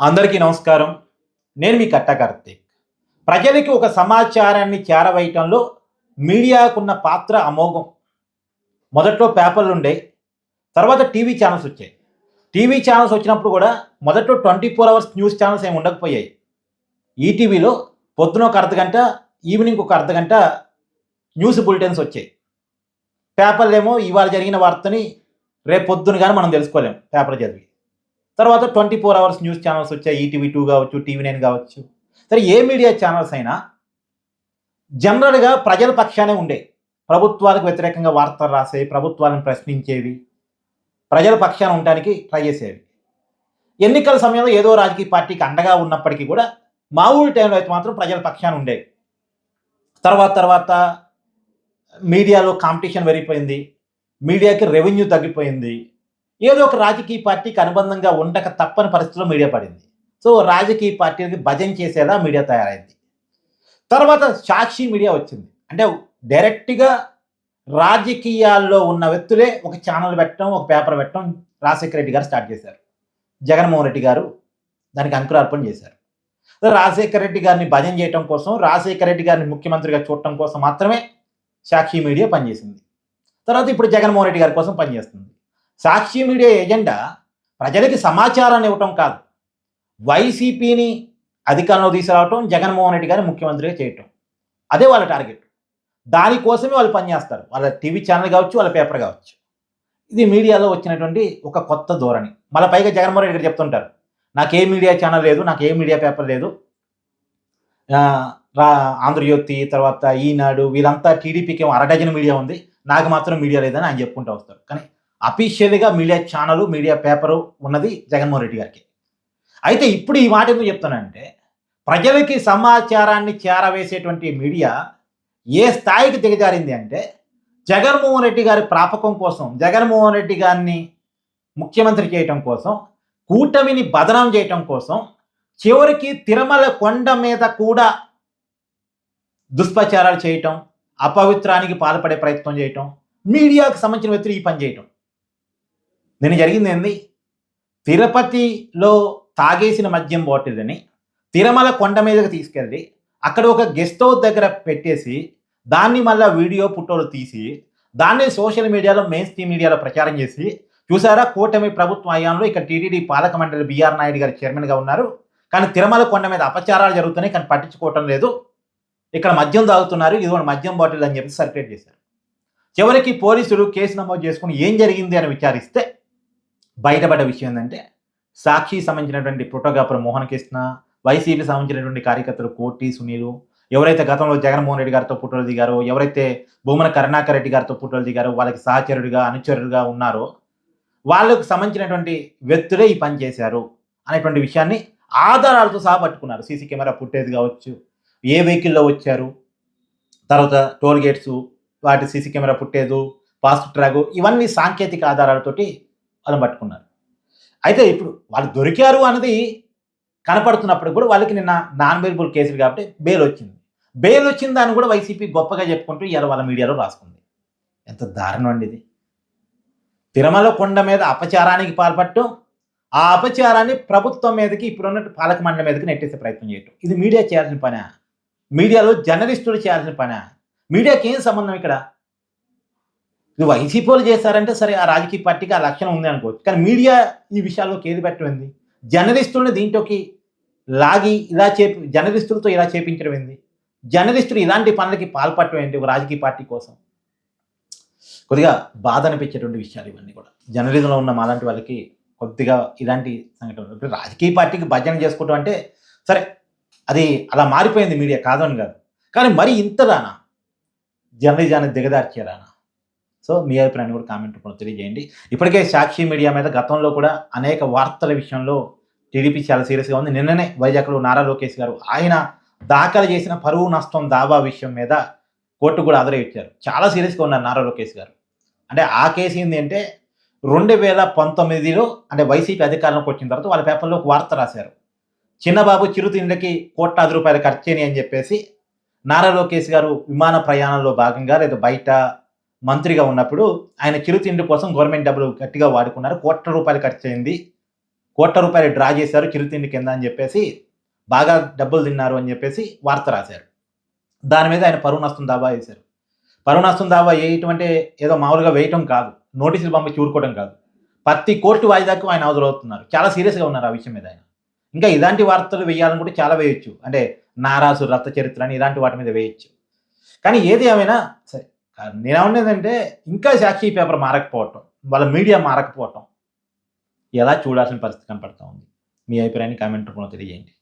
అందరికీ నమస్కారం. నేను మీ కట్ట కార్తీక్. ప్రజలకి ఒక సమాచారాన్ని చేరవేయటంలో మీడియాకున్న పాత్ర అమోఘం. మొదట్లో పేపర్లు ఉండే తర్వాత టీవీ ఛానల్స్ వచ్చాయి. టీవీ ఛానల్స్ వచ్చినప్పుడు కూడా మొదట్లో twenty four hours news channels ఏమి ఉండకపోయాయి. ఈటీవీలో పొద్దున ఒక అర్ధగంట ఈవినింగ్ ఒక అర్ధగంట న్యూస్ బులెటిన్స్ వచ్చాయి. పేపర్లు ఏమో ఇవాళ జరిగిన వార్తని రేపు పొద్దున కానీ మనం తెలుసుకోలేము పేపర్ చదివి. తర్వాత twenty four hours news channels వచ్చాయి. ఈటీవీ టూ కావచ్చు టీవీ నైన్ కావచ్చు. సరే ఏ మీడియా ఛానల్స్ అయినా జనరల్గా ప్రజల పక్షానే ఉండే. ప్రభుత్వాలకు వ్యతిరేకంగా వార్తలు రాసేవి ప్రభుత్వాలను ప్రశ్నించేవి ప్రజల పక్షాన ఉండడానికి ట్రై చేసేవి. ఎన్నికల సమయంలో ఏదో రాజకీయ పార్టీకి అండగా ఉన్నప్పటికీ కూడా మా ఊరి టైంలో అయితే మాత్రం ప్రజల పక్షాన ఉండేవి తర్వాత తర్వాత మీడియాలో కాంపిటీషన్ పెరిగిపోయింది. మీడియాకి రెవెన్యూ తగ్గిపోయింది. ఏదో ఒక రాజకీయ పార్టీకి అనుబంధంగా ఉండక తప్పని పరిస్థితిలో మీడియా పడింది. సో రాజకీయ పార్టీలకి భజన చేసేలా మీడియా తయారైంది. తర్వాత సాక్షి మీడియా వచ్చింది. అంటే డైరెక్ట్గా రాజకీయాల్లో ఉన్న వ్యక్తులే ఒక ఛానల్ పెట్టడం ఒక పేపర్ పెట్టడం రాజశేఖర రెడ్డి గారు స్టార్ట్ చేశారు. జగన్మోహన్ రెడ్డి గారు దానికి అంకురార్పణ చేశారు. రాజశేఖర రెడ్డి గారిని భజన చేయడం కోసం రాజశేఖర రెడ్డి గారిని ముఖ్యమంత్రిగా చూడటం కోసం మాత్రమే సాక్షి మీడియా పనిచేసింది. తర్వాత ఇప్పుడు జగన్మోహన్ రెడ్డి గారి కోసం పనిచేస్తుంది. సాక్షి మీడియా ఎజెండా ప్రజలకి సమాచారాన్ని ఇవ్వటం కాదు. వైసీపీని అధికారంలో తీసుకురావటం జగన్మోహన్ రెడ్డి గారిని ముఖ్యమంత్రిగా చేయటం. అదే వాళ్ళ టార్గెట్. దానికోసమే వాళ్ళు పనిచేస్తారు వాళ్ళ టీవీ ఛానల్ కావచ్చు వాళ్ళ పేపర్ కావచ్చు. ఇది మీడియాలో వచ్చినటువంటి ఒక కొత్త ధోరణి. మళ్ళీ పైగా జగన్మోహన్ రెడ్డి గారు చెప్తుంటారు. నాకు ఏ మీడియా ఛానల్ లేదు నాకు ఏ మీడియా పేపర్ లేదు. రా ఆంధ్రజ్యోతి తర్వాత ఈనాడు వీళ్ళంతా టీడీపీకి ఏమో అరడజన్ మీడియా ఉంది. నాకు మాత్రం మీడియా లేదని ఆయన చెప్పుకుంటూ వస్తారు. కానీ అఫీషియల్గా మీడియా ఛానల్ మీడియా పేపరు ఉన్నది జగన్మోహన్ రెడ్డి గారికి. అయితే ఇప్పుడు ఈ మాట ఎందుకు చెప్తానంటే ప్రజలకి సమాచారాన్ని చేరవేసేటువంటి మీడియా ఏ స్థాయికి దిగజారింది అంటే జగన్మోహన్ రెడ్డి గారి ప్రాపకం కోసం జగన్మోహన్ రెడ్డి గారిని ముఖ్యమంత్రి చేయటం కోసం కూటమిని బదనం చేయటం కోసం చివరికి తిరుమల కొండ మీద కూడా దుష్ప్రచారాలు చేయటం అపవిత్రానికి పాల్పడే ప్రయత్నం చేయటం మీడియాకు సంబంధించిన వ్యక్తులు ఈ పని చేయటం. నేను జరిగింది ఏంది? తిరుపతిలో తాగేసిన మద్యం బాటిల్ని తిరుమల కొండ మీదకి తీసుకెళ్ళి అక్కడ ఒక గెస్ట్ హౌస్ దగ్గర పెట్టేసి దాన్ని మళ్ళీ వీడియో ఫోటోలు తీసి దాన్ని సోషల్ మీడియాలో మెయిన్ స్ట్రీమ్ మీడియాలో ప్రచారం చేసి చూసారా? కూటమి ప్రభుత్వ హయాంలో ఇక్కడ టీటీడీ పాలక మండలి బీఆర్ నాయుడు గారు చైర్మన్గా ఉన్నారు. కానీ తిరుమల కొండ మీద అపచారాలు జరుగుతున్నాయి. కానీ పట్టించుకోవటం లేదు. ఇక్కడ మద్యం తాగుతున్నారు. ఇదిగోండి మద్యం బాటిల్ అని చెప్పి సర్క్యులేట్ చేశారు. చివరికి పోలీసులు కేసు నమోదు చేసుకుని ఏం జరిగింది అని విచారిస్తే బయటపడ్డ విషయం ఏంటంటే సాక్షి సంబంధించినటువంటి ఫోటోగ్రాఫర్ మోహన్ కృష్ణ వైసీపీ సంబంధించినటువంటి కార్యకర్తలు కోటి సునీలు ఎవరైతే గతంలో జగన్మోహన్ రెడ్డి గారితో ఫోటోలు దిగారో ఎవరైతే భూమన కరుణాకర్ రెడ్డి గారితో ఫోటోలు దిగారో వాళ్ళకి సహచరుడిగా అనుచరుడిగా ఉన్నారో వాళ్ళకు సంబంధించినటువంటి వ్యక్తులే ఈ పని చేశారు అనేటువంటి విషయాన్ని ఆధారాలతో సహా పట్టుకున్నారు. సీసీ కెమెరా ఫుటేజ్ కావచ్చు ఏ వెహికల్లో వచ్చారు తర్వాత టోల్ గేట్స్ వాటి CC camera footage fast track ఇవన్నీ సాంకేతిక ఆధారాలతోటి వాళ్ళని పట్టుకున్నారు. అయితే ఇప్పుడు వాళ్ళు దొరికారు అన్నది కనపడుతున్నప్పుడు కూడా వాళ్ళకి నిన్న నాన్ బెయిల్బుల్ కేసులు కాబట్టి బెయిల్ వచ్చింది. బెయిల్ వచ్చిన దాన్ని కూడా వైసీపీ గొప్పగా చెప్పుకుంటూ ఇవాళ వాళ్ళ మీడియాలో రాసుకుంది. ఎంత దారుణం అండి ఇది. తిరుమల కొండ మీద అపచారానికి పాల్పడటం ఆ అపచారాన్ని ప్రభుత్వం మీదకి ఇప్పుడున్న పాలక మండలి మీదకి నెట్టేసే ప్రయత్నం చేయటం. ఇది మీడియా చేయాల్సిన పనా? మీడియాలో జర్నలిస్టులు చేయాల్సిన పనా? మీడియాకి ఏం సంబంధం ఇక్కడ? ఇది వైసీపీలు చేశారంటే సరే ఆ రాజకీయ పార్టీకి ఆ లక్షణం ఉంది అనుకోవచ్చు. కానీ మీడియా ఈ విషయాల్లో కేది పెట్టమంది జర్నలిస్టులను దీంట్లోకి లాగి ఇలా చేపి జర్నలిస్టులతో ఇలా చేపించడం ఏంది? జర్నలిస్టులు ఇలాంటి పనులకి పాల్పడటం ఏంటి ఒక రాజకీయ పార్టీ కోసం? కొద్దిగా బాధ అనిపించేటువంటి విషయాలు ఇవన్నీ కూడా. జర్నలిజంలో ఉన్న మాలాంటి వాళ్ళకి కొద్దిగా ఇలాంటి సంఘటనలు. ఇప్పుడు రాజకీయ పార్టీకి భజన చేసుకోవటం అంటే సరే అది అలా మారిపోయింది మీడియా కాదని కాదు. కానీ మరి ఇంతదానా? జర్నలిజాన్ని దిగదార్చారానా? సో మీ అభిప్రాయాన్ని కూడా కామెంట్ రూపంలో తెలియజేయండి. ఇప్పటికే సాక్షి మీడియా మీద గతంలో కూడా అనేక వార్తల విషయంలో టీడీపీ చాలా సీరియస్గా ఉంది. నిన్ననే వైజాగ్లో నారా లోకేష్ గారు ఆయన దాఖలు చేసిన పరువు నష్టం దావా విషయం మీద కోర్టు కూడా ఆదరవ ఇచ్చారు చాలా సీరియస్గా ఉన్నారు నారా లోకేష్ గారు. అంటే ఆ కేసు ఏంటంటే రెండు వేల పంతొమ్మిదిలో అంటే వైసీపీ అధికారంలోకి వచ్చిన తర్వాత వాళ్ళ పేపర్లో ఒక వార్త రాశారు. చిన్నబాబు చిరుతిండ్లకి కోట్లాది రూపాయలు ఖర్చేని అని చెప్పేసి నారా లోకేష్ గారు విమాన ప్రయాణంలో భాగంగా లేదా బయట మంత్రిగా ఉన్నప్పుడు ఆయన చిరుతిండి కోసం గవర్నమెంట్ డబ్బులు గట్టిగా వాడుకున్నారు. కోట్ల రూపాయలు ఖర్చు అయింది కోట్ల రూపాయలు డ్రా చేశారు చిరుతిండి కింద అని చెప్పేసి బాగా డబ్బులు తిన్నారు అని చెప్పేసి వార్త రాశారు. దాని మీద ఆయన పరువు నష్టం దావా వేశారు. పరువు నష్టం దావా వేయటం అంటే ఏదో మామూలుగా వేయటం కాదు. నోటీసులు పంపించి ఊరుకోవడం కాదు. ప్రతి కోర్టు వాయిదాకు ఆయన అవుతున్నారు చాలా సీరియస్గా ఉన్నారు ఆ విషయం మీద ఆయన. ఇంకా ఇలాంటి వార్తలు వేయాలనుకుంటే చాలా వేయొచ్చు. అంటే నారాసు రక్త చరిత్ర అని ఇలాంటి వాటి మీద వేయొచ్చు. కానీ ఏది ఏమైనా సరే నేనేమనేదంటే ఇంకా సాక్షి పేపర్ మారకపోవటం వాళ్ళ మీడియా మారకపోవటం ఎలా చూడాల్సిన పరిస్థితి కనపడతా ఉంది? మీ అభిప్రాయాన్ని కామెంట్ రూపంలో తెలియజేయండి.